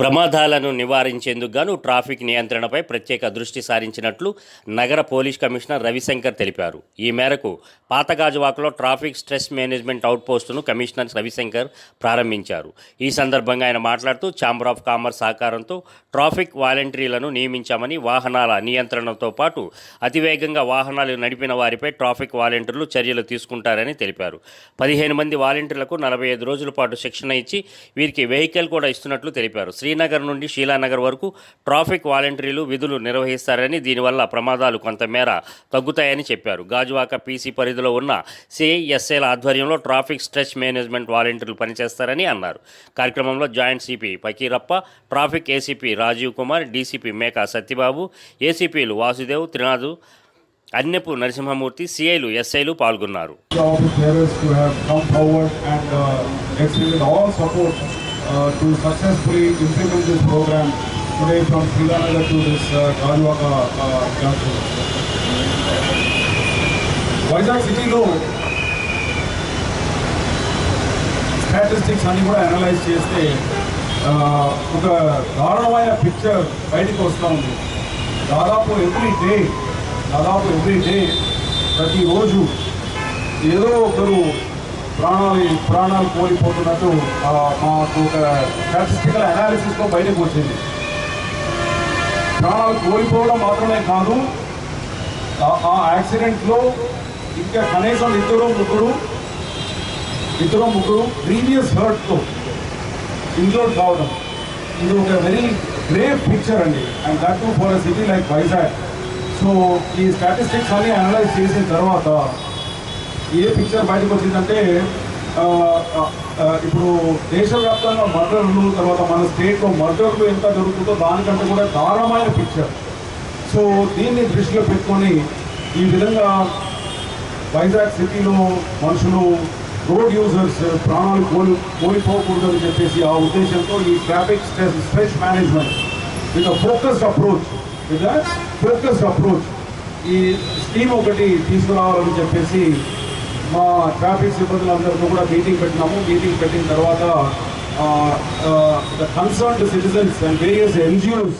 ప్రమాదాలను నివారించేందుకు గాను ట్రాఫిక్ నియంత్రణపై ప్రత్యేక దృష్టి సారించినట్లు నగర పోలీస్ కమిషనర్ రవిశంకర్ తెలిపారు. ఈ మేరకు పాతగాజువాకలో ట్రాఫిక్ స్ట్రెస్ మేనేజ్మెంట్ అవుట్పోస్టును కమిషనర్ రవిశంకర్ ప్రారంభించారు. ఈ సందర్భంగా ఆయన మాట్లాడుతూ ఛాంబర్ ఆఫ్ కామర్స్ సహకారంతో ట్రాఫిక్ వాలంటీర్లను నియమించామని వాహనాల నియంత్రణతో పాటు అతివేగంగా వాహనాలు నడిపిన వారిపై ట్రాఫిక్ వాలంటీర్లు చర్యలు తీసుకుంటారని తెలిపారు. పదిహేను మంది వాలంటీర్లకు నలభై ఐదు రోజుల పాటు శిక్షణ ఇచ్చి వీరికి వెహికల్ కూడా ఇస్తున్నట్లు తెలిపారు. శ్రీనగర్ నుండి షీలానగర్ వరకు ట్రాఫిక్ వాలంటీర్లు విధులు నిర్వహిస్తారని దీనివల్ల ప్రమాదాలు కొంతమేర తగ్గుతాయని చెప్పారు. గాజువాక పీసీ పరిధిలో ఉన్న సిఐఎస్ఏల ఆధ్వర్యంలో ట్రాఫిక్ స్ట్రెచ్ మేనేజ్మెంట్ వాలంటీర్లు పనిచేస్తారని అన్నారు. కార్యక్రమంలో joint CP Pakirappa traffic ACP Rajeev Kumar DCP Meka Satyababu ఏసీపీలు Vasudev Trinath Annepu Narasimhamurthy సిఐలు ఎస్ఐలు పాల్గొన్నారు. To have come forward and uh, extended all support uh, to successfully implement this program today from Srinagar to this uh, Gajuwaka uh, junction. Vizag సిటీలో statistics అన్ని కూడా analyse చేస్తే ఆ, ఒక దారుణమైన పిక్చర్ బయటికి వస్తూ ఉంది దాదాపు ఎవ్రీ డే దాదాపు ఎవ్రీ డే ప్రతిరోజు ఏదో ఒకరు ప్రాణాలు ప్రాణాలు కోల్పోతున్నట్టు ఆ, మాకు ఒక స్టాటిస్టికల్ అనాలిసిస్లో బయటకు వచ్చింది. ప్రాణాలు కోల్పోవడం మాత్రమే కాదు ఆ- ఆ యాక్సిడెంట్లో ఇంకా కనీసం ఇద్దరు ముగ్గురు ఇద్దరు ముగ్గురు ప్రీవియస్ హర్ట్తో ఇంక్లూడ్ కావడం. ఇది ఒక వెరీ గ్రేట్ పిక్చర్ అండి. And that too for city like Vizag so ఈ స్టాటిస్టిక్స్ అన్ని అనలైజ్ చేసిన తర్వాత ఏ పిక్చర్ బయటకు వచ్చిందంటే ఇప్పుడు దేశవ్యాప్తంగా మర్డర్లు తర్వాత మన స్టేట్లో మర్డర్లు ఎంత జరుగుతుందో దానికంటే కూడా దారుణమైన పిక్చర్ సో దీన్ని దృష్టిలో పెట్టుకొని ఈ విధంగా వైజాగ్ సిటీలో మనుషులు రోడ్ యూజర్స్ ప్రాణాలు కోల్ కోల్పోకూడదని చెప్పేసి ఆ ఉద్దేశంతో ఈ traffic stress stress management with focused approach with focused approach ఈ స్కీమ్ ఒకటి తీసుకురావాలని చెప్పేసి మా ట్రాఫిక్ సిబ్బందులందరితో కూడా మీటింగ్ పెట్టినాము. మీటింగ్ పెట్టిన తర్వాత the concerned citizens and various NGOs